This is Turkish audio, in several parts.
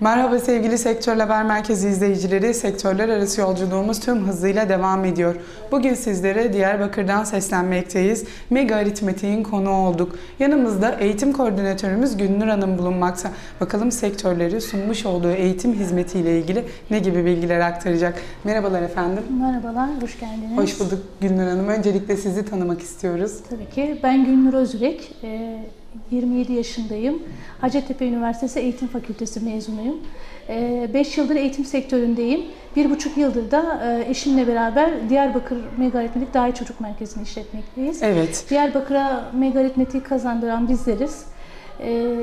Merhaba sevgili Sektör Haber Merkezi izleyicileri. Sektörler arası yolculuğumuz tüm hızıyla devam ediyor. Bugün sizlere Diyarbakır'dan seslenmekteyiz. Mega Aritmetik'in konu olduk. Yanımızda eğitim koordinatörümüz Günnur Hanım bulunmakta. Bakalım sektörleri sunmuş olduğu eğitim hizmetiyle ilgili ne gibi bilgiler aktaracak. Merhabalar efendim. Merhabalar, hoş geldiniz. Hoş bulduk Günnur Hanım. Öncelikle sizi tanımak istiyoruz. Tabii ki. Ben Gülnur Özürek, e, 27 yaşındayım. Hacettepe Üniversitesi Eğitim Fakültesi mezunuyum. 5 yıldır eğitim sektöründeyim. 1,5 yıldır da e, eşimle beraber Diyarbakır Mega Aritmetik Çocuk Merkezi'ni işletmekteyiz. Evet. Diyarbakır'a Mega Aritmetik'i kazandıran bizleriz. E,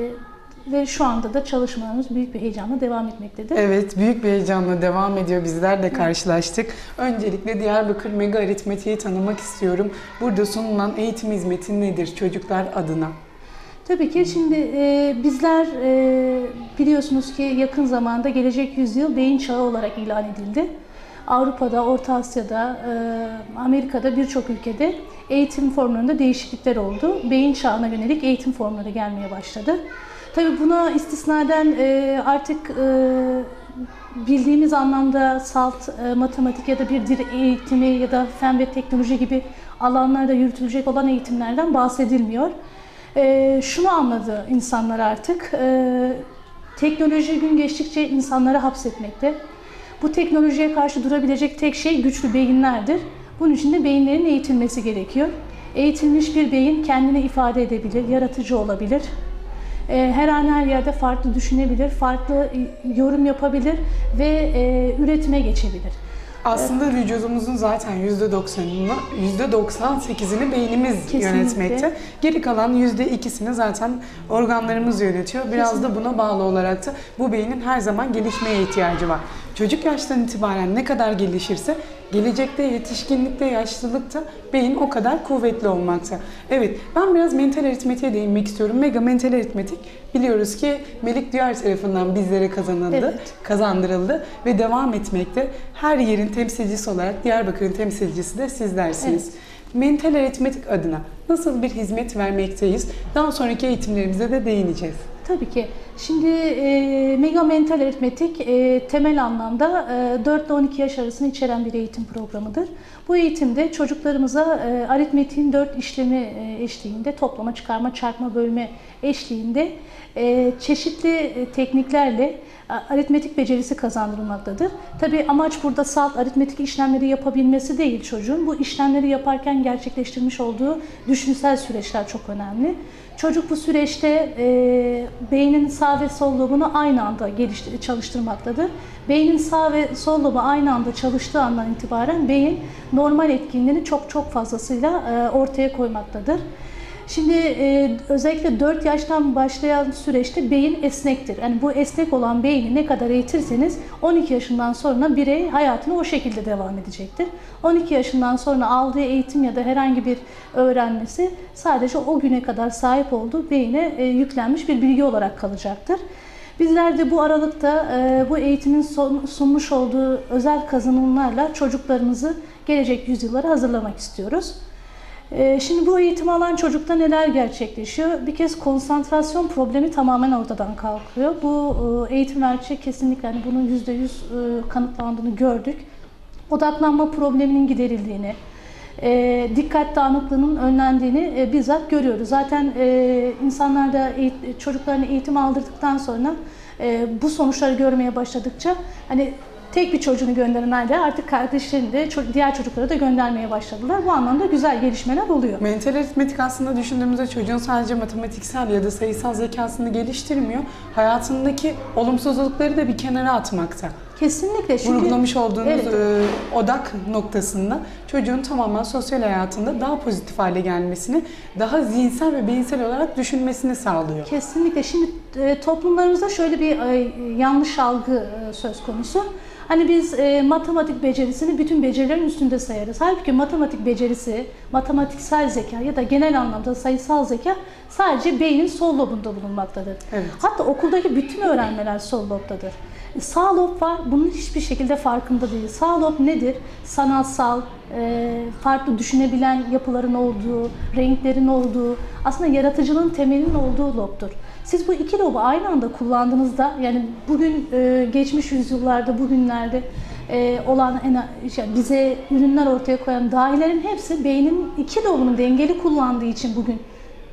Ve şu anda da çalışmalarımız büyük bir heyecanla devam etmektedir. Evet, büyük bir heyecanla devam ediyor. Bizler de karşılaştık. Öncelikle Diyarbakır Mega Aritmetik'i tanımak istiyorum. Burada sunulan eğitim hizmeti nedir çocuklar adına? Tabii ki şimdi e, bizler e, biliyorsunuz ki yakın zamanda gelecek yüzyıl beyin çağı olarak ilan edildi. Avrupa'da, Orta Asya'da, e, Amerika'da birçok ülkede eğitim formlarında değişiklikler oldu. Beyin çağına yönelik eğitim formları gelmeye başladı. Tabii buna istisnaden e, artık e, bildiğimiz anlamda salt, e, matematik ya da bir dil eğitimi ya da fen ve teknoloji gibi alanlarda yürütülecek olan eğitimlerden bahsedilmiyor. E, şunu anladı insanlar artık, e, teknoloji gün geçtikçe insanları hapsetmekte. Bu teknolojiye karşı durabilecek tek şey güçlü beyinlerdir. Bunun için de beyinlerin eğitilmesi gerekiyor. Eğitilmiş bir beyin kendini ifade edebilir, yaratıcı olabilir. E, Her an her yerde farklı düşünebilir, farklı yorum yapabilir ve üretime geçebilir. Aslında vücudumuzun zaten %90'ını, %98'ini beynimiz Kesinlikle. yönetmekte. Geri kalan %2'sini zaten organlarımız yönetiyor. Biraz da buna bağlı olarak da bu beynin her zaman gelişmeye ihtiyacı var. Çocuk yaştan itibaren ne kadar gelişirse gelecekte, yetişkinlikte, yaşlılıkta beyin o kadar kuvvetli olmakta. Evet, ben biraz mental aritmetiğe değinmek istiyorum. Mega mental aritmetik biliyoruz ki Melik Duyar tarafından bizlere kazanıldı, Evet. kazandırıldı ve devam etmekte. Her yerin temsilcisi olarak Diyarbakır'ın temsilcisi de sizlersiniz. Mental aritmetik adına nasıl bir hizmet vermekteyiz? Daha sonraki eğitimlerimize de değineceğiz. Tabii ki. Şimdi e, Mega Mental Aritmetik e, temel anlamda e, 4 ile 12 yaş arasını içeren bir eğitim programıdır. Bu eğitimde çocuklarımıza e, aritmetiğin 4 işlemi e, eşliğinde toplama, çıkarma, çarpma, bölme eşliğinde e, çeşitli e, tekniklerle aritmetik becerisi kazandırılmaktadır. Tabii amaç burada salt aritmetik işlemleri yapabilmesi değil çocuğun. Bu işlemleri yaparken gerçekleştirmiş olduğu düşünsel süreçler çok önemli. Çocuk bu süreçte e, beynin sağ ve sol lobunu aynı anda geliştir çalıştırmaktadır. Beynin sağ ve sol lobu aynı anda çalıştığı andan itibaren beyin normal etkinliğini çok çok fazlasıyla e, ortaya koymaktadır. Şimdi e, özellikle 4 yaştan başlayan süreçte beyin esnektir. Yani bu esnek olan beyni ne kadar eğitirseniz 12 yaşından sonra birey hayatına o şekilde devam edecektir. 12 yaşından sonra aldığı eğitim ya da herhangi bir öğrenmesi sadece o güne kadar sahip olduğu beyine e, yüklenmiş bir bilgi olarak kalacaktır. Bizler de bu aralıkta e, bu eğitimin son- sunmuş olduğu özel kazanımlarla çocuklarımızı gelecek yüzyıllara hazırlamak istiyoruz. Ee, Şimdi bu eğitimi alan çocukta neler gerçekleşiyor? Bir kez konsantrasyon problemi tamamen ortadan kalkıyor. Bu e, eğitim verdikçe kesinlikle hani bunun %100 e, kanıtlandığını gördük. Odaklanma probleminin giderildiğini, e, dikkat dağınıklığının önlendiğini e, bizzat görüyoruz. Zaten e, insanlar da eğit- çocuklarına eğitim aldırdıktan sonra bu sonuçları görmeye başladıkça hani tek bir çocuğunu gönderen aile artık kardeşlerini de diğer çocukları da göndermeye başladılar. Bu anlamda güzel gelişmeler oluyor. Mental aritmetik aslında düşündüğümüzde çocuğun sadece matematiksel ya da sayısal zekasını geliştirmiyor. Hayatındaki olumsuzlukları da bir kenara atmakta. Kesinlikle. Çünkü Vurgulamış olduğunuz Evet. e, odak noktasında çocuğun tamamen sosyal hayatında daha pozitif hale gelmesini, daha zihinsel ve beyinsel olarak düşünmesini sağlıyor. Kesinlikle. Şimdi e, toplumlarımızda şöyle bir e, yanlış algı e, söz konusu. Hani biz e, matematik becerisini bütün becerilerin üstünde sayarız. Halbuki matematik becerisi, matematiksel zeka ya da genel anlamda sayısal zeka sadece beynin sol lobunda bulunmaktadır. Evet. Hatta okuldaki bütün öğrenmeler sol lobdadır. Sağ lob var, bunun hiçbir şekilde farkında değil. Sağ lob nedir? Sanatsal, e, farklı düşünebilen yapıların olduğu, renklerin olduğu, aslında yaratıcılığın temelinin olduğu lobdur. Siz bu iki lobu aynı anda kullandığınızda, yani bugün e, geçmiş yüzyıllarda, bugünlerde e, olan en, işte bize ürünler ortaya koyan dahilerin hepsi beynin iki lobunu dengeli kullandığı için bugün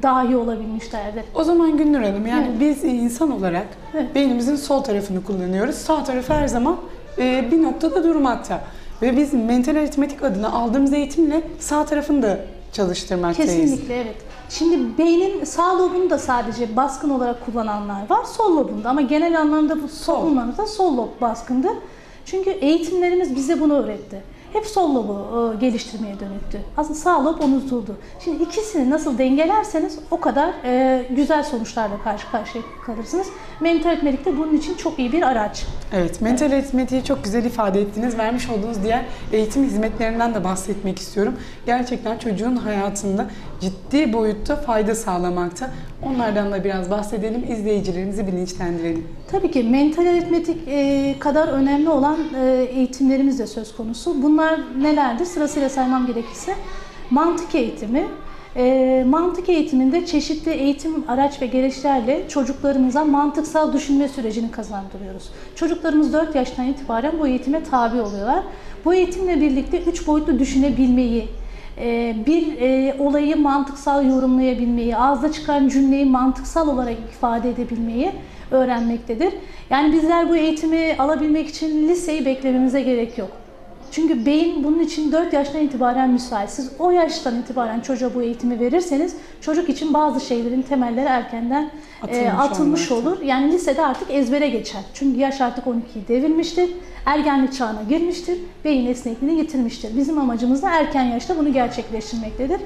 dahi olabilmişlerdir. O zaman Gündür Hanım yani Evet. biz insan olarak Evet. beynimizin sol tarafını kullanıyoruz. Sağ tarafı her zaman e, bir noktada durmakta. Ve biz mental aritmetik adına aldığımız eğitimle sağ tarafını da çalıştırmaktayız. Kesinlikle evet. Şimdi beynin sağ lobunu da sadece baskın olarak kullananlar var, sol lobunda ama genel anlamda bu toplumlarımızda sol lob baskındır. Çünkü eğitimlerimiz bize bunu öğretti. Hep sol lobu e, geliştirmeye dönüktü. Aslında sağ lob unutuldu. Şimdi ikisini nasıl dengelerseniz o kadar e, güzel sonuçlarla karşı karşıya kalırsınız. Mental aritmetik de bunun için çok iyi bir araç. Evet, mental aritmetiği çok güzel ifade ettiniz. Vermiş olduğunuz diğer eğitim hizmetlerinden de bahsetmek istiyorum. Gerçekten çocuğun hayatında ciddi boyutta fayda sağlamakta. Onlardan da biraz bahsedelim, izleyicilerimizi bilinçlendirelim. Tabii ki mental aritmetik e, kadar önemli olan e, eğitimlerimiz de söz konusu. Bunlar nelerdir? Sırasıyla saymam gerekirse mantık eğitimi. E, mantık eğitiminde çeşitli eğitim araç ve gereçlerle çocuklarımıza mantıksal düşünme sürecini kazandırıyoruz. Çocuklarımız 4 yaştan itibaren bu eğitime tabi oluyorlar. Bu eğitimle birlikte 3 boyutlu düşünebilmeyi, bir e, olayı mantıksal yorumlayabilmeyi, ağızda çıkan cümleyi mantıksal olarak ifade edebilmeyi öğrenmektedir. Yani bizler bu eğitimi alabilmek için liseyi beklememize gerek yok. Çünkü beyin bunun için 4 yaştan itibaren müsait. Siz o yaştan itibaren çocuğa bu eğitimi verirseniz çocuk için bazı şeylerin temelleri erkenden Atılmış e, atılmış olur. Yani lisede artık ezbere geçer. Çünkü yaş artık 12'yi devirmiştir. Ergenlik çağına girmiştir. Beyin esnekliğini yitirmiştir. Bizim amacımız da erken yaşta bunu gerçekleştirmektedir.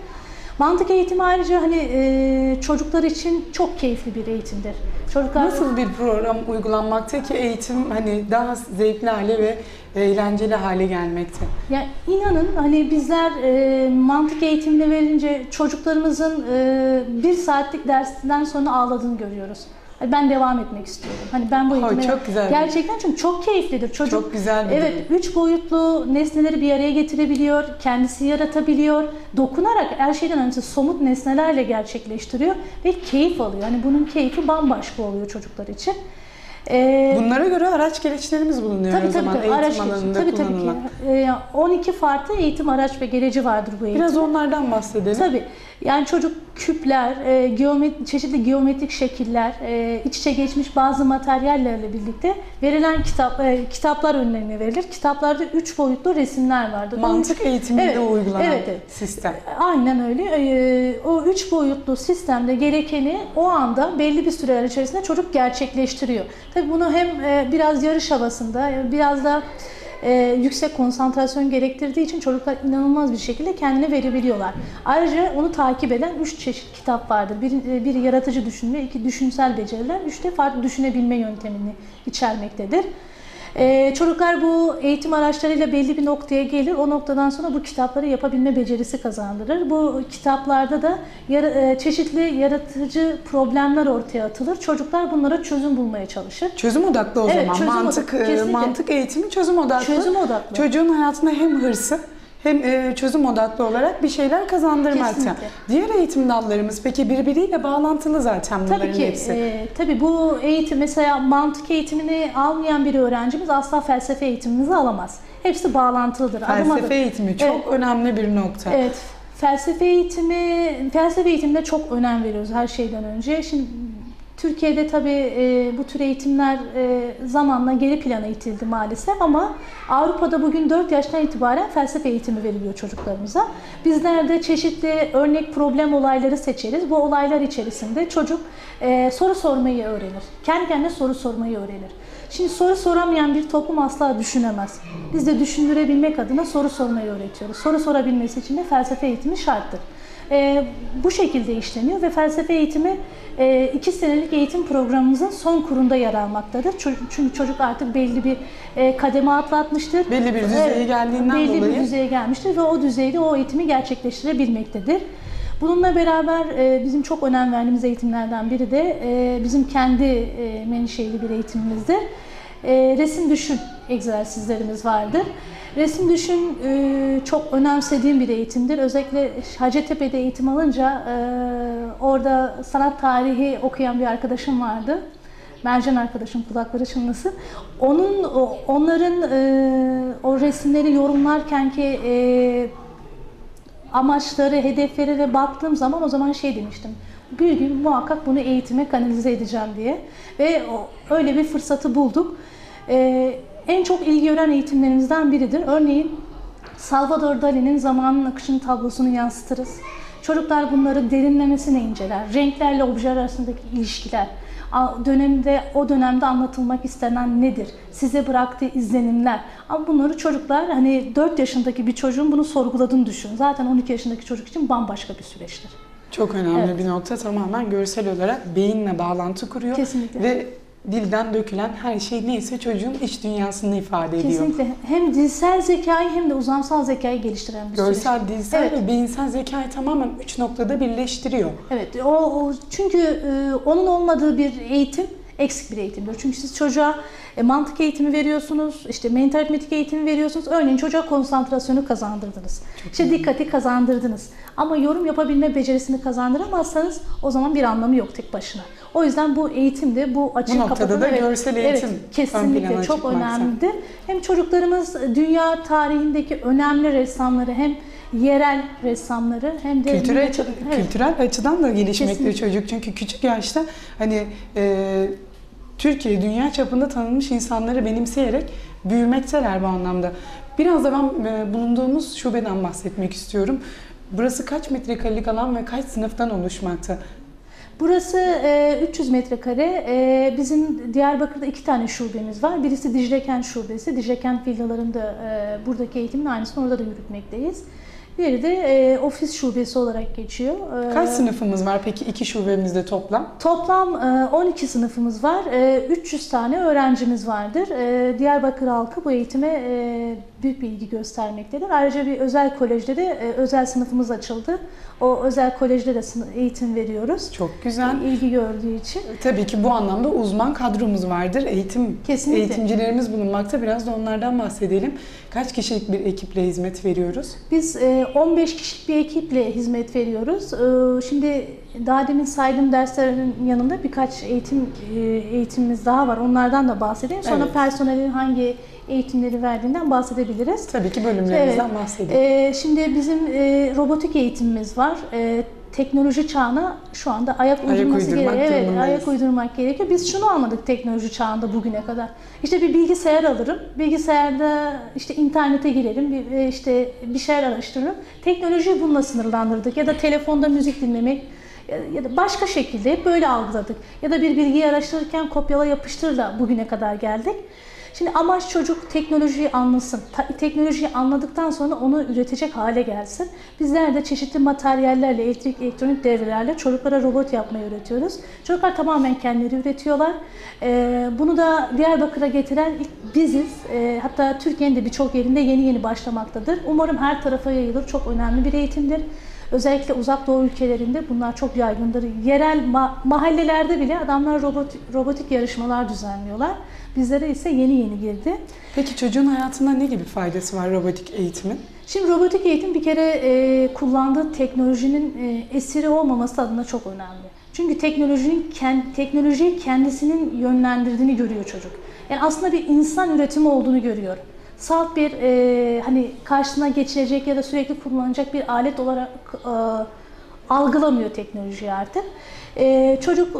Mantık eğitimi ayrıca hani e, çocuklar için çok keyifli bir eğitimdir. Çocuklar Nasıl bir program uygulanmakta ki eğitim hani daha zevkli hale ve eğlenceli hale gelmekte? Ya inanın hani bizler e, mantık eğitimini verince çocuklarımızın e, bir saatlik dersinden sonra ağladığını görüyoruz. Hani ben devam etmek istiyorum. Hani ben bu Oy, eğitime çok güzel gerçekten çünkü çok keyiflidir. Çocuk Çok güzel bir Evet, üç boyutlu nesneleri bir araya getirebiliyor, kendisi yaratabiliyor, dokunarak her şeyden önemlisi somut nesnelerle gerçekleştiriyor ve keyif alıyor. Hani bunun keyfi bambaşka oluyor çocuklar için. Ee, Bunlara göre araç gereçlerimiz bulunuyor Tabii o tabii, zaman tabii. eğitim araç alanında tabii, tabii ki. kullanılan. Ee, 12 farklı eğitim araç ve gereci vardır bu eğitim. Biraz onlardan bahsedelim. Tabii. Yani çocuk küpler, e, geomet çeşitli geometrik şekiller, e, iç içe geçmiş bazı materyallerle birlikte verilen kitap e, kitaplar önlerine verilir. Kitaplarda üç boyutlu resimler vardır. Mantık üç- eğitiminde Evet, uygulanan evet, evet. sistem. Aynen öyle. Ee, o üç boyutlu sistemde gerekeni o anda belli bir süreler içerisinde çocuk gerçekleştiriyor. Tabii bunu hem e, biraz yarış havasında, e, biraz da e, yüksek konsantrasyon gerektirdiği için çocuklar inanılmaz bir şekilde kendini verebiliyorlar. Ayrıca onu takip eden üç çeşit kitap vardır. Biri, biri yaratıcı düşünme, iki düşünsel beceriler, üç de farklı düşünebilme yöntemini içermektedir. Ee, çocuklar bu eğitim araçlarıyla belli bir noktaya gelir. O noktadan sonra bu kitapları yapabilme becerisi kazandırır. Bu kitaplarda da yara- e, çeşitli yaratıcı problemler ortaya atılır. Çocuklar bunlara çözüm bulmaya çalışır. Çözüm odaklı o Evet, zaman. çözüm mantık odaklı, e, mantık eğitimi çözüm odaklı. Çözüm odaklı. Çocuğun hayatında hem hırsı hem e, çözüm odaklı olarak bir şeyler kazandırmakta. Kesinlikle. Diğer eğitim dallarımız peki birbiriyle bağlantılı zaten bunların Tabii ki. hepsi. e, tabii bu eğitim mesela mantık eğitimini almayan bir öğrencimiz asla felsefe eğitimimizi alamaz. Hepsi bağlantılıdır. adım adım. Felsefe eğitimi çok Evet. önemli bir nokta. Evet. Felsefe eğitimi, felsefe eğitimine çok önem veriyoruz her şeyden önce. Şimdi Türkiye'de tabii e, bu tür eğitimler e, zamanla geri plana itildi maalesef ama Avrupa'da bugün 4 yaştan itibaren felsefe eğitimi veriliyor çocuklarımıza. Bizler de çeşitli örnek problem olayları seçeriz. Bu olaylar içerisinde çocuk e, soru sormayı öğrenir. Kendi kendine soru sormayı öğrenir. Şimdi soru soramayan bir toplum asla düşünemez. Biz de düşündürebilmek adına soru sormayı öğretiyoruz. Soru sorabilmesi için de felsefe eğitimi şarttır. Ee, bu şekilde işleniyor ve felsefe eğitimi e, iki senelik eğitim programımızın son kurunda yer almaktadır. Çünkü çocuk artık belli bir e, kademe atlatmıştır. Belli bir düzeye geldiğinden belli dolayı. bir düzeye gelmiştir ve o düzeyde o eğitimi gerçekleştirebilmektedir. Bununla beraber e, bizim çok önem verdiğimiz eğitimlerden biri de e, bizim kendi e, menşeli bir eğitimimizdir. E, resim düşün egzersizlerimiz vardır. Resim düşün e, çok önemsediğim bir eğitimdir. Özellikle Hacettepe'de eğitim alınca e, orada sanat tarihi okuyan bir arkadaşım vardı. Mercan arkadaşım kulakları çınlasın. Onun onların e, o resimleri yorumlarken ki e, amaçları, hedeflerine baktığım zaman o zaman şey demiştim. Bir gün muhakkak bunu eğitime kanalize edeceğim diye. Ve öyle bir fırsatı bulduk. Ee, en çok ilgi gören eğitimlerimizden biridir. Örneğin Salvador Dali'nin zamanın akışını tablosunu yansıtırız. Çocuklar bunları derinlemesine inceler. Renklerle objeler arasındaki ilişkiler, dönemde o dönemde anlatılmak istenen nedir? Size bıraktığı izlenimler. Ama bunları çocuklar hani 4 yaşındaki bir çocuğun bunu sorguladığını düşün. Zaten 12 yaşındaki çocuk için bambaşka bir süreçtir. Çok önemli Evet. bir nokta. Tamamen görsel olarak beyinle bağlantı kuruyor. Kesinlikle. Ve dilden dökülen her şey neyse çocuğun iç dünyasını ifade ediyor. Kesinlikle hem dilsel zekayı hem de uzamsal zekayı geliştiren bir süreç. Görsel, dilsel Evet. ve beyinsel zekayı tamamen üç noktada birleştiriyor. Evet, o, o çünkü e, onun olmadığı bir eğitim eksik bir eğitimdir. Çünkü siz çocuğa e, mantık eğitimi veriyorsunuz, işte mental aritmetik eğitimi veriyorsunuz. Örneğin çocuğa konsantrasyonu kazandırdınız. işte dikkati kazandırdınız. Ama yorum yapabilme becerisini kazandıramazsanız o zaman bir anlamı yok tek başına. O yüzden bu eğitimde bu açık Bu noktada kapatın- da evet, görsel eğitim evet, kesinlikle çok önemlidir. Hem çocuklarımız dünya tarihindeki önemli ressamları hem yerel ressamları hem de Kültürel, açı- evet. kültürel açıdan da gelişmekte Kesinlikle. çocuk. Çünkü küçük yaşta hani e, Türkiye dünya çapında tanınmış insanları benimseyerek büyümekteler bu anlamda. Biraz da ben e, bulunduğumuz şubeden bahsetmek istiyorum. Burası kaç metrekarelik alan ve kaç sınıftan oluşmakta? Burası e, 300 metrekare. E, bizim Diyarbakır'da iki tane şubemiz var. Birisi Dicle Kent Şubesi. Dicle Kent villalarında e, buradaki eğitimin aynısını orada da yürütmekteyiz. Biri de e, ofis şubesi olarak geçiyor. E, Kaç sınıfımız var peki iki şubemizde toplam? Toplam e, 12 sınıfımız var. E, 300 tane öğrencimiz vardır. E, Diyarbakır halkı bu eğitime e, büyük bir ilgi göstermektedir. Ayrıca bir özel kolejde de e, özel sınıfımız açıldı. O özel kolejde de eğitim veriyoruz. Çok güzel. İlgi gördüğü için. Tabii ki bu anlamda uzman kadromuz vardır. Eğitim Kesinlikle. eğitimcilerimiz bulunmakta. Biraz da onlardan bahsedelim. Kaç kişilik bir ekiple hizmet veriyoruz? Biz e, 15 kişilik bir ekiple hizmet veriyoruz. E, Şimdi daha demin saydığım derslerin yanında birkaç eğitim e, eğitimimiz daha var. Onlardan da bahsedeyim. Sonra Evet. personelin hangi eğitimleri verdiğinden bahsedebiliriz. Tabii ki bölümlerimizden Evet. bahsedelim. Ee, şimdi bizim e, robotik eğitimimiz var. Teknoloji çağına şu anda ayak uydurması gerekiyor. Evet, durumundayız. ayak uydurmak gerekiyor. Biz şunu anladık teknoloji çağında bugüne kadar. İşte bir bilgisayar alırım. Bilgisayarda işte internete girerim. Bir, e, işte bir şeyler araştırırım. Teknolojiyi bununla sınırlandırdık. Ya da telefonda müzik dinlemek ya- ya da başka şekilde hep böyle algıladık. Ya da bir bilgiyi araştırırken kopyala yapıştırla bugüne kadar geldik. Şimdi amaç çocuk teknolojiyi anlasın. Teknolojiyi anladıktan sonra onu üretecek hale gelsin. Bizler de çeşitli materyallerle, elektrik, elektronik devrelerle çocuklara robot yapmayı öğretiyoruz. Çocuklar tamamen kendileri üretiyorlar. Ee, bunu da Diyarbakır'a getiren biziz. Ee, hatta Türkiye'nin de birçok yerinde yeni yeni başlamaktadır. Umarım her tarafa yayılır. Çok önemli bir eğitimdir. Özellikle uzak doğu ülkelerinde bunlar çok yaygındır. Yerel ma- mahallelerde bile adamlar robot, robotik yarışmalar düzenliyorlar. Bizlere ise yeni yeni girdi. Peki çocuğun hayatında ne gibi faydası var robotik eğitimin? Şimdi robotik eğitim bir kere e, kullandığı teknolojinin e, esiri olmaması adına çok önemli. Çünkü teknolojinin kend, teknolojiyi kendisinin yönlendirdiğini görüyor çocuk. Yani aslında bir insan üretimi olduğunu görüyor. Salt bir e, hani karşısına geçirecek ya da sürekli kullanılacak bir alet olarak e, algılamıyor teknolojiyi artık. E, çocuk e,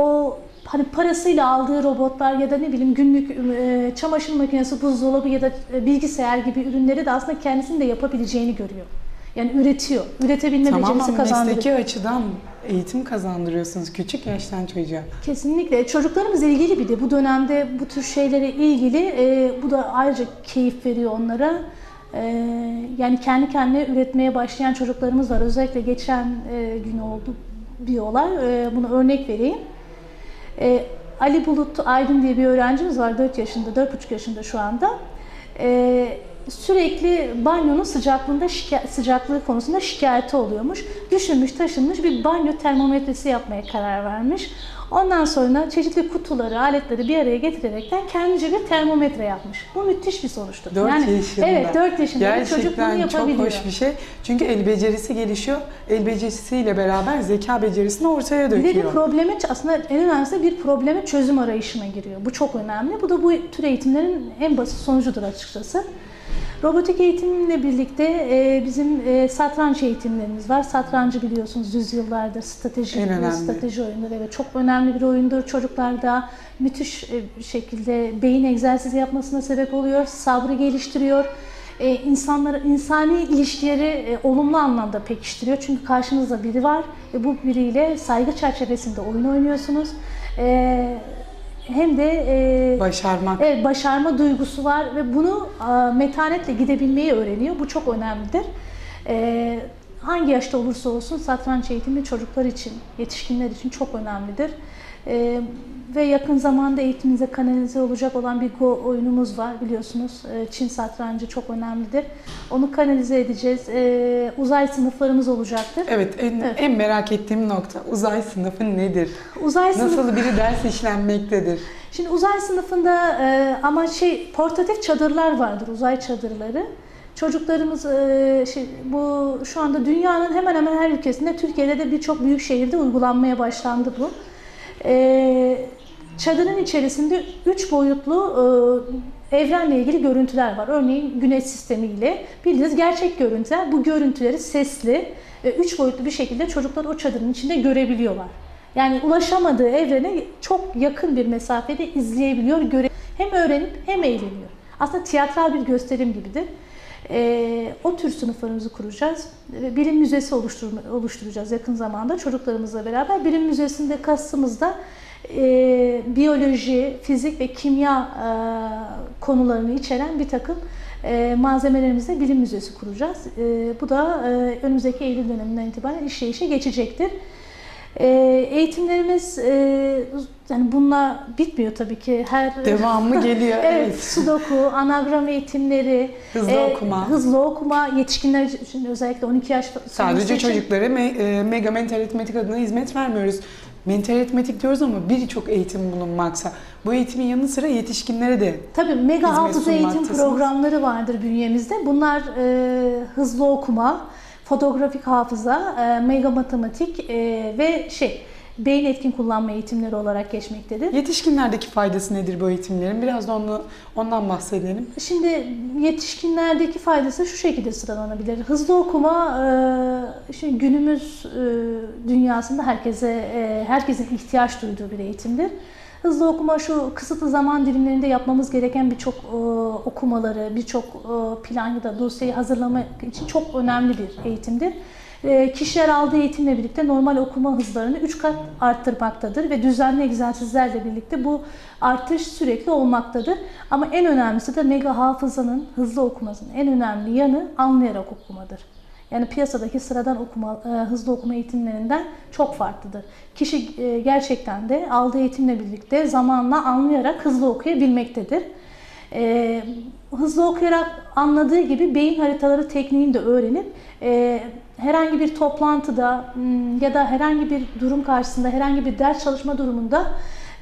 o hani parasıyla aldığı robotlar ya da ne bileyim günlük e, çamaşır makinesi, buzdolabı ya da e, bilgisayar gibi ürünleri de aslında kendisinin de yapabileceğini görüyor. Yani üretiyor. Üretebilme becerisi Tamamen kazandırıyor. mesleki açıdan eğitim kazandırıyorsunuz küçük yaştan çocuğa. Kesinlikle. Çocuklarımız ilgili bir de bu dönemde bu tür şeylere ilgili e, bu da ayrıca keyif veriyor onlara. E, yani kendi kendine üretmeye başlayan çocuklarımız var. Özellikle geçen e, gün oldu bir olay. E, bunu örnek vereyim. E, Ali Bulut Aydın diye bir öğrencimiz var 4 yaşında, 4,5 yaşında şu anda. E, sürekli banyonun sıcaklığında sıcaklığı konusunda şikayeti oluyormuş. Düşünmüş, taşınmış bir banyo termometresi yapmaya karar vermiş. Ondan sonra çeşitli kutuları, aletleri bir araya getirerekten kendince bir termometre yapmış. Bu müthiş bir sonuçtur. 4 yaşında. Evet 4 yaşında bir çocuk bunu Gerçekten yapabiliyor. çok hoş bir şey. Çünkü el becerisi gelişiyor. El becerisiyle beraber zeka becerisini ortaya Bir de bir döküyor. probleme, aslında en önemlisi bir probleme çözüm arayışına giriyor. Bu çok önemli. Bu da bu tür eğitimlerin en basit sonucudur açıkçası. Robotik eğitimle birlikte e, bizim e, satranç eğitimlerimiz var. Satrancı biliyorsunuz yüzyıllardır strateji, strateji oyundur. Evet, çok önemli bir oyundur. Çocuklarda müthiş e, şekilde beyin egzersizi yapmasına sebep oluyor. Sabrı geliştiriyor. E, insanları, insani ilişkileri e, olumlu anlamda pekiştiriyor. Çünkü karşınızda biri var ve bu biriyle saygı çerçevesinde oyun oynuyorsunuz. E, hem de e, Başarmak. Evet, başarma duygusu var ve bunu a, metanetle gidebilmeyi öğreniyor. Bu çok önemlidir. E, hangi yaşta olursa olsun satranç eğitimi çocuklar için, yetişkinler için çok önemlidir. E, ve yakın zamanda eğitimimize kanalize olacak olan bir Go oyunumuz var biliyorsunuz. E, Çin satrancı çok önemlidir. Onu kanalize edeceğiz. E, uzay sınıflarımız olacaktır. Evet en, Evet. en merak ettiğim nokta uzay sınıfı nedir? Uzay sınıfı Nasıl bir ders işlenmektedir? Şimdi uzay sınıfında e, ama şey portatif çadırlar vardır, uzay çadırları. Çocuklarımız e, şey, bu şu anda dünyanın hemen hemen her ülkesinde, Türkiye'de de birçok büyük şehirde uygulanmaya başlandı bu. E, çadırın içerisinde üç boyutlu e, evrenle ilgili görüntüler var. Örneğin güneş sistemiyle bildiğiniz gerçek görüntüler. Bu görüntüleri sesli, e, üç boyutlu bir şekilde çocuklar o çadırın içinde görebiliyorlar. Yani ulaşamadığı evrene çok yakın bir mesafede izleyebiliyor, göre hem öğrenip hem eğleniyor. Aslında tiyatral bir gösterim gibidir. Ee, o tür sınıflarımızı kuracağız. Ve Bilim müzesi oluştur- oluşturacağız yakın zamanda çocuklarımızla beraber. Bilim müzesinde kastımızda e, biyoloji, fizik ve kimya e, konularını içeren bir takım e, malzemelerimizle bilim müzesi kuracağız. E, bu da e, önümüzdeki Eylül döneminden itibaren işleyişe geçecektir. E, eğitimlerimiz e, yani bununla bitmiyor tabii ki. Her Devamı geliyor. Evet, evet. sudoku, anagram eğitimleri, Hızlı e, okuma. hızlı okuma, yetişkinler için özellikle 12 yaş Sadece için- çocuklara me- e, mega mental aritmetik adına hizmet vermiyoruz. Mental aritmetik diyoruz ama birçok eğitim bulunmaksa. Bu eğitimin yanı sıra yetişkinlere de Tabii mega hafıza eğitim programları vardır bünyemizde. Bunlar e, hızlı okuma, fotoğrafik hafıza, e, mega matematik e, ve şey beyin etkin kullanma eğitimleri olarak geçmektedir. Yetişkinlerdeki faydası nedir bu eğitimlerin? Biraz da onu, ondan bahsedelim. Şimdi yetişkinlerdeki faydası şu şekilde sıralanabilir. Hızlı okuma e, şimdi günümüz e, dünyasında herkese e, herkesin ihtiyaç duyduğu bir eğitimdir. Hızlı okuma şu kısıtlı zaman dilimlerinde yapmamız gereken birçok e, okumaları, birçok e, plan ya da dosyayı hazırlamak için çok önemli bir eğitimdir. E, Kişiler aldığı eğitimle birlikte normal okuma hızlarını 3 kat arttırmaktadır ve düzenli egzersizlerle birlikte bu artış sürekli olmaktadır. Ama en önemlisi de mega hafızanın hızlı okumasının en önemli yanı anlayarak okumadır. Yani piyasadaki sıradan okuma, e, hızlı okuma eğitimlerinden çok farklıdır. Kişi e, gerçekten de aldığı eğitimle birlikte zamanla anlayarak hızlı okuyabilmektedir. E, hızlı okuyarak anladığı gibi beyin haritaları tekniğini de öğrenip herhangi bir toplantıda m, ya da herhangi bir durum karşısında, herhangi bir ders çalışma durumunda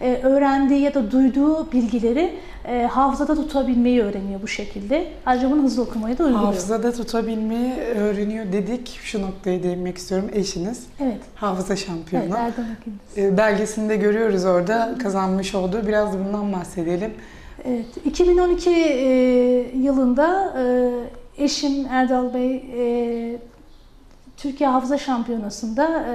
e, öğrendiği ya da duyduğu bilgileri e, hafızada tutabilmeyi öğreniyor bu şekilde. Ayrıca bunu hızlı okumayı da uyguluyor. Hafızada tutabilmeyi öğreniyor dedik. Şu noktaya değinmek istiyorum. Eşiniz Evet, hafıza şampiyonu. evet Erdem Akın. E, Belgesinde görüyoruz orada kazanmış olduğu. Biraz da bundan bahsedelim. Evet, 2012 e, yılında eşim Erdal Bey Türkiye Hafıza Şampiyonası'nda e,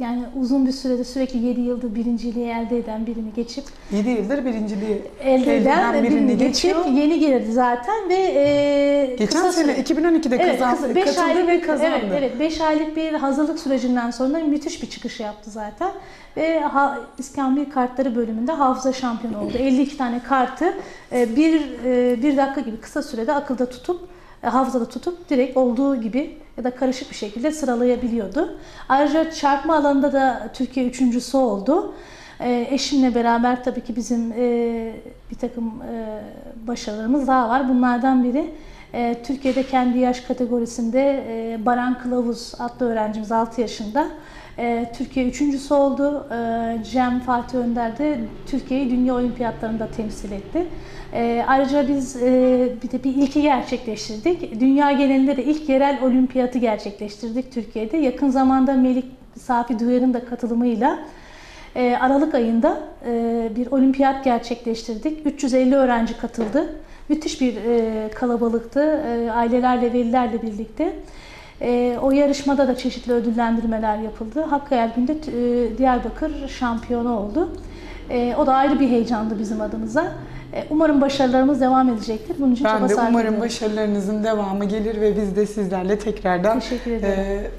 yani uzun bir sürede sürekli 7 yıldır birinciliği elde eden birini geçip 7 yıldır birinciliği elde eden birini geçip yeni girdi zaten ve e, Geçen kısa sene süre- 2012'de Evet, kazandı, kısa- beş katıldı aylık, ve kazandı. Evet, evet, 5 aylık bir hazırlık sürecinden sonra müthiş bir çıkış yaptı zaten. Ve ha, İskambil kartları bölümünde hafıza şampiyonu oldu. 52 tane kartı e, bir, e, bir dakika gibi kısa sürede akılda tutup, hafızada tutup direkt olduğu gibi ya da karışık bir şekilde sıralayabiliyordu. Ayrıca çarpma alanında da Türkiye üçüncüsü oldu. E, eşimle beraber tabii ki bizim e, bir takım e, başarılarımız daha var. Bunlardan biri e, Türkiye'de kendi yaş kategorisinde e, Baran Kılavuz adlı öğrencimiz 6 yaşında E, Türkiye üçüncüsü oldu. E, Cem Fatih Önder de Türkiye'yi dünya olimpiyatlarında temsil etti. E, ayrıca biz e, bir de bir ilki gerçekleştirdik. Dünya genelinde de ilk yerel olimpiyatı gerçekleştirdik Türkiye'de. Yakın zamanda Melik Safi Duyar'ın da katılımıyla e, Aralık ayında e, bir olimpiyat gerçekleştirdik. 350 öğrenci katıldı. Müthiş bir e, kalabalıktı. E, ailelerle, velilerle birlikte. E, o yarışmada da çeşitli ödüllendirmeler yapıldı. Hakkı Ergün de e, Diyarbakır şampiyonu oldu. E, o da ayrı bir heyecandı bizim adımıza. E, umarım başarılarımız devam edecektir. Bunun için Ben çaba de sarf umarım ediyorum. başarılarınızın devamı gelir ve biz de sizlerle tekrardan Teşekkür ederim. e,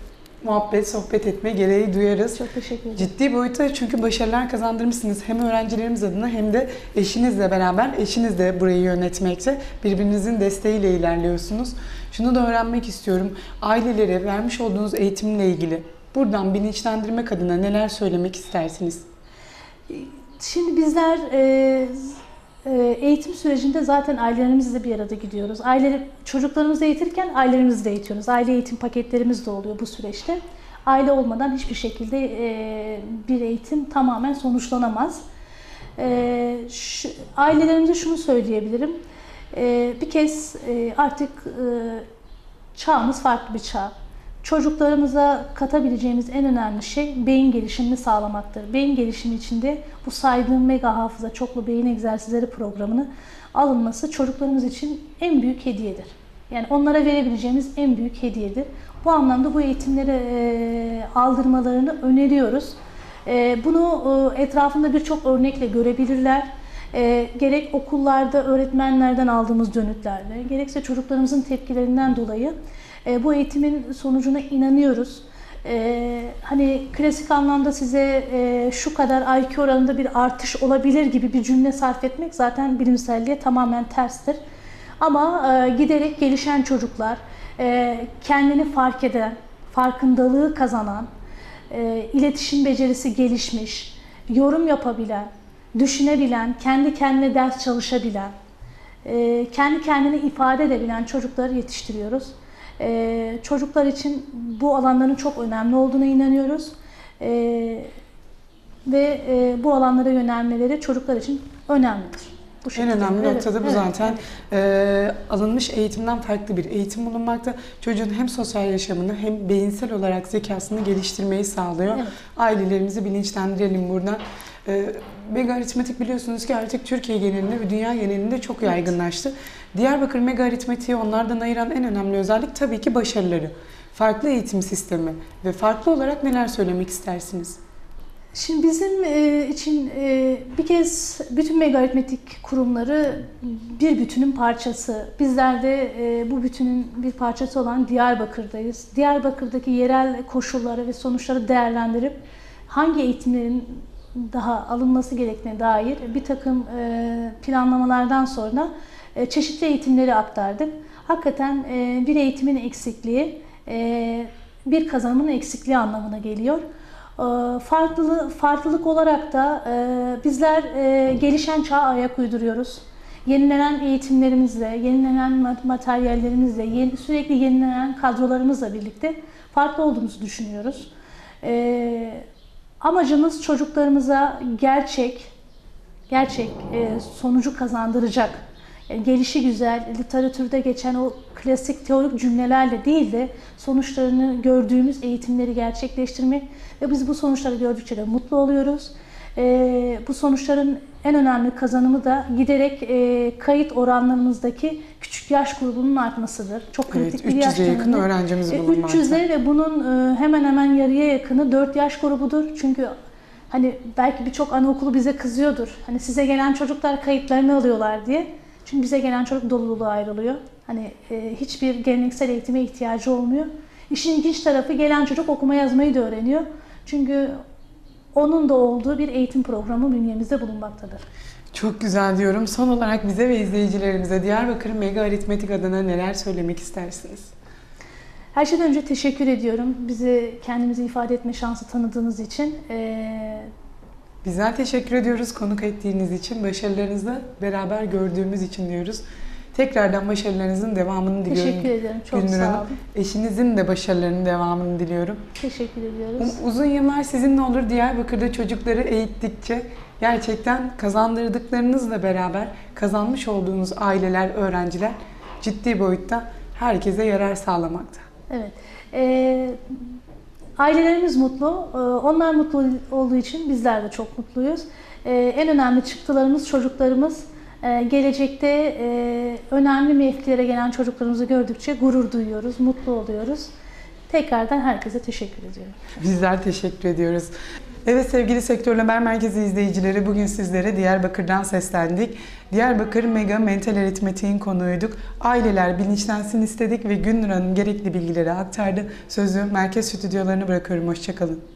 muhabbet, sohbet etme gereği duyarız. Çok teşekkür ederim. Ciddi boyutta çünkü başarılar kazandırmışsınız hem öğrencilerimiz adına hem de eşinizle beraber. Eşiniz de burayı yönetmekte. Birbirinizin desteğiyle ilerliyorsunuz. Şunu da öğrenmek istiyorum. Ailelere vermiş olduğunuz eğitimle ilgili buradan bilinçlendirmek adına neler söylemek istersiniz? Şimdi bizler e, eğitim sürecinde zaten ailelerimizle bir arada gidiyoruz. Aile çocuklarımızı eğitirken ailelerimizi de eğitiyoruz. Aile eğitim paketlerimiz de oluyor bu süreçte. Aile olmadan hiçbir şekilde e, bir eğitim tamamen sonuçlanamaz. E, şu, ailelerimize şunu söyleyebilirim. E, bir kez e, artık e, çağımız farklı bir çağ. Çocuklarımıza katabileceğimiz en önemli şey beyin gelişimini sağlamaktır. Beyin gelişimi içinde bu saydığım mega hafıza çoklu beyin egzersizleri programını alınması çocuklarımız için en büyük hediyedir. Yani onlara verebileceğimiz en büyük hediyedir. Bu anlamda bu eğitimleri e, aldırmalarını öneriyoruz. E, bunu e, etrafında birçok örnekle görebilirler. E, gerek okullarda öğretmenlerden aldığımız dönütlerle, gerekse çocuklarımızın tepkilerinden dolayı e, bu eğitimin sonucuna inanıyoruz. E, hani klasik anlamda size e, şu kadar IQ oranında bir artış olabilir gibi bir cümle sarf etmek zaten bilimselliğe tamamen terstir. Ama e, giderek gelişen çocuklar, e, kendini fark eden, farkındalığı kazanan, e, iletişim becerisi gelişmiş, yorum yapabilen, düşünebilen, kendi kendine ders çalışabilen, e, kendi kendini ifade edebilen çocukları yetiştiriyoruz. E, çocuklar için bu alanların çok önemli olduğuna inanıyoruz. E, ve e, bu alanlara yönelmeleri çocuklar için önemlidir. Bu En önemli Evet, nokta da bu evet, zaten. Ee, alınmış eğitimden farklı bir eğitim bulunmakta. Çocuğun hem sosyal yaşamını hem beyinsel olarak zekasını geliştirmeyi sağlıyor. Evet. Ailelerimizi bilinçlendirelim buradan. Ee, mega aritmetik biliyorsunuz ki artık Türkiye genelinde ve dünya genelinde çok yaygınlaştı. Diyarbakır mega aritmetiği onlardan ayıran en önemli özellik tabii ki başarıları. Farklı eğitim sistemi ve farklı olarak neler söylemek istersiniz? Şimdi bizim e, için e, bir kez bütün mega aritmetik kurumları bir bütünün parçası. Bizler de e, bu bütünün bir parçası olan Diyarbakır'dayız. Diyarbakır'daki yerel koşulları ve sonuçları değerlendirip hangi eğitimlerin daha alınması gerektiğine dair bir takım e, planlamalardan sonra e, çeşitli eğitimleri aktardık. Hakikaten e, bir eğitimin eksikliği bir kazanımın eksikliği anlamına geliyor. Ee, Farklı, farklılık olarak da bizler gelişen çağa ayak uyduruyoruz. Yenilenen eğitimlerimizle, yenilenen mat- materyallerimizle, sürekli yenilenen kadrolarımızla birlikte farklı olduğumuzu düşünüyoruz. Amacımız çocuklarımıza gerçek, gerçek e, sonucu kazandıracak, yani gelişi güzel, literatürde geçen o klasik teorik cümlelerle değil de sonuçlarını gördüğümüz eğitimleri gerçekleştirmek ve biz bu sonuçları gördükçe de mutlu oluyoruz. Ee, bu sonuçların en önemli kazanımı da giderek e, kayıt oranlarımızdaki küçük yaş grubunun artmasıdır. Çok kritik Evet, bir yaş 300'e yakın öğrencimiz E, bulunmakta. 300'e ve bunun e, hemen hemen yarıya yakını 4 yaş grubudur. Çünkü hani belki birçok anaokulu bize kızıyordur. Hani size gelen çocuklar kayıtlarını alıyorlar diye. Çünkü bize gelen çocuk dolu dolu ayrılıyor. Hani e, hiçbir geleneksel eğitime ihtiyacı olmuyor. İşin ilginç tarafı gelen çocuk okuma yazmayı da öğreniyor. Çünkü onun da olduğu bir eğitim programı bünyemizde bulunmaktadır. Çok güzel diyorum. Son olarak bize ve izleyicilerimize Diyarbakır Mega Aritmetik adına neler söylemek istersiniz? Her şeyden önce teşekkür ediyorum. Bizi kendimizi ifade etme şansı tanıdığınız için. Ee, Bizler teşekkür ediyoruz konuk ettiğiniz için, başarılarınızı beraber gördüğümüz için diyoruz. Tekrardan başarılarınızın devamını diliyorum. Teşekkür ederim. Çok Gülnur sağ Hanım. olun. Eşinizin de başarılarının devamını diliyorum. Teşekkür ediyoruz. Um- Uzun yıllar sizinle olur Diyarbakır'da çocukları eğittikçe gerçekten kazandırdıklarınızla beraber kazanmış olduğunuz aileler, öğrenciler ciddi boyutta herkese yarar sağlamakta. Evet. Ee, ailelerimiz mutlu. Ee, onlar mutlu olduğu için bizler de çok mutluyuz. Ee, en önemli çıktılarımız çocuklarımız. Ee, gelecekte e, önemli mevkilere gelen çocuklarımızı gördükçe gurur duyuyoruz, mutlu oluyoruz. Tekrardan herkese teşekkür ediyorum. Bizler teşekkür ediyoruz. Evet sevgili Sektör Haber Merkezi izleyicileri bugün sizlere Diyarbakır'dan seslendik. Diyarbakır Mega Mental Aritmetik'in konuğuyduk. Aileler bilinçlensin istedik ve Gündür Hanım gerekli bilgileri aktardı. Sözü merkez stüdyolarına bırakıyorum. Hoşçakalın.